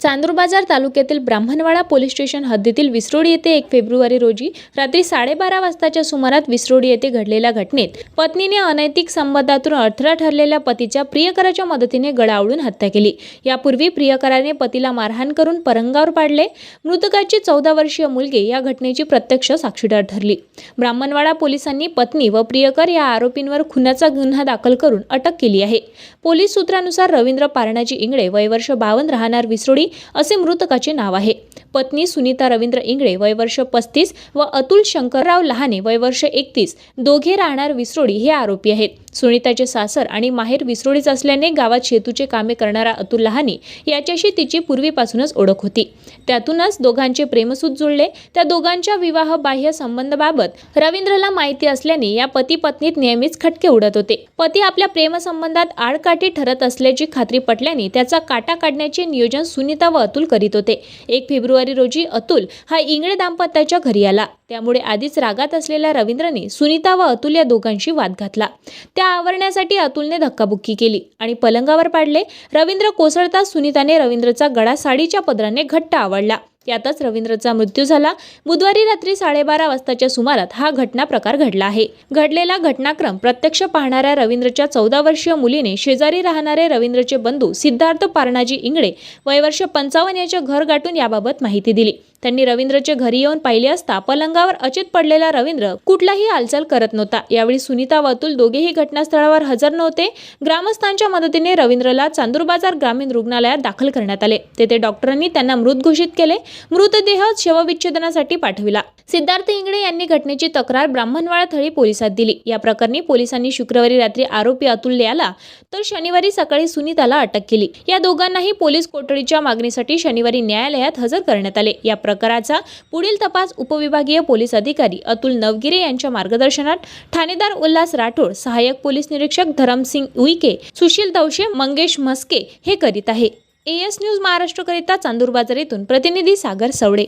चांदूर बाजार तालुक्यातील Brahmanwada police station हद्दीतील विसरोडी येथे एक फेब्रुवारी रोजी रात्री साडेबारा वाजताच्या सुमारात विसरोडी येथे घडलेल्या घटनेत पत्नीने अनैतिक संबंधातून अडथळा ठरलेल्या पतीच्या प्रियकराच्या मदतीने गळावळून हत्या केली. यापूर्वी प्रियकराने पतीला मारहाण करून परंगावर पाडले. मृतकाची चौदा वर्षीय मुलगी या घटनेची प्रत्यक्ष साक्षीदार ठरली. ब्राह्मणवाडा पोलिसांनी पत्नी व प्रियकर या आरोपींवर खुनाचा गुन्हा दाखल करून अटक केली आहे. पोलीस सूत्रानुसार रवींद्र पारणाजी इंगळे वय वर्ष बावन्न राहणार विसरोडी असे मृतकाचे नाव आहे. पत्नी सुनीता रवींद्र इंगळे वय वर्ष पस्तीस व अतुल शंकरराव लहाने वय वर्ष एकतीस. दोघे राहणार विसरोडी हे आरोपी आहेत. सुनीताचे सासर आणि माहेर विसरोळीच असल्याने गावात शेतूचे कामे करणारा अतुल लहानी याच्याशी तिची पूर्वीपासूनच ओळख होती. त्यातूनच दोघांचे प्रेमसूत जुळले. त्या दोघांच्या विवाह बाह्य संबंधाबाबत रवींद्रला माहिती असल्याने या पती पत्नीत नेहमीच खटके उडत होते. पती आपल्या प्रेमसंबंधात आडकाठी ठरत असल्याची खात्री पटल्याने त्याचा काटा काढण्याचे नियोजन सुनीता व अतुल करीत होते. एक फेब्रुवारी रोजी अतुल हा इंगळे दाम्पत्याच्या घरी आला. त्यामुळे आधीच रागात असलेल्या रवींद्रने सुनीता व अतुल या दोघांशी वाद घातला. त्या आवरण्यासाठी अतुलने धक्काबुक्की केली आणि पलंगावर पाडले. रवींद्र कोसळताच सुनीताने रवींद्रचा गळा साडीच्या पदराने घट्ट आवडला. यातच रवींद्रचा मृत्यू झाला. बुधवारी रात्री साडेबारा वाजताच्या सुमारात हा घटना प्रकार घडला आहे. घडलेला घटनाक्रम प्रत्यक्ष पाहणाऱ्या रवींद्रच्या चौदा वर्षीय मुलीने शेजारी राहणारे रवींद्रचे बंधू सिद्धार्थ पारणाजी इंगळे वय वर्ष पंचावन्न याच्या घर गाठून याबाबत माहिती दिली. त्यांनी रवींद्रचे घरी येऊन पाहिले असता पलंगावर अचित पडलेला रवींद्र कुठलाही हालचाल करत नव्हता. यावेळी सुनीता व अतुल दोघेही घटनास्थळावर हजर नव्हते. ग्रामस्थांच्या मदतीने रवींद्रला चांदूर बाजार ग्रामीण रुग्णालयात दाखल करण्यात आले. तेथे डॉक्टरांनी त्यांना मृत घोषित केले. मृतदेह शवविच्छेदनासाठी पाठविला. सिद्धार्थ इंगळे यांनी घटनेची तक्रार ब्राह्मणवाडा थळी पोलिसात दिली. या प्रकरणी पोलिसांनी शुक्रवारी रात्री आरोपी अतुल याला तर शनिवारी सकाळी सुनीताला अटक केली. या दोघांनाही पोलीस कोठडीच्या मागणीसाठी शनिवारी न्यायालयात हजर करण्यात आले. या प्रकाराचा पुढील तपास उपविभागीय पोलीस अधिकारी अतुल नवगिरे यांच्या मार्गदर्शनात ठाणेदार उल्हास राठोड सहाय्यक पोलीस निरीक्षक धरमसिंग उईके सुशील दवशे मंगेश म्हस्के हे करीत आहे. एएस न्यूज महाराष्ट्रकरिता चांदूर बाजार येथून प्रतिनिधी सागर सवडे.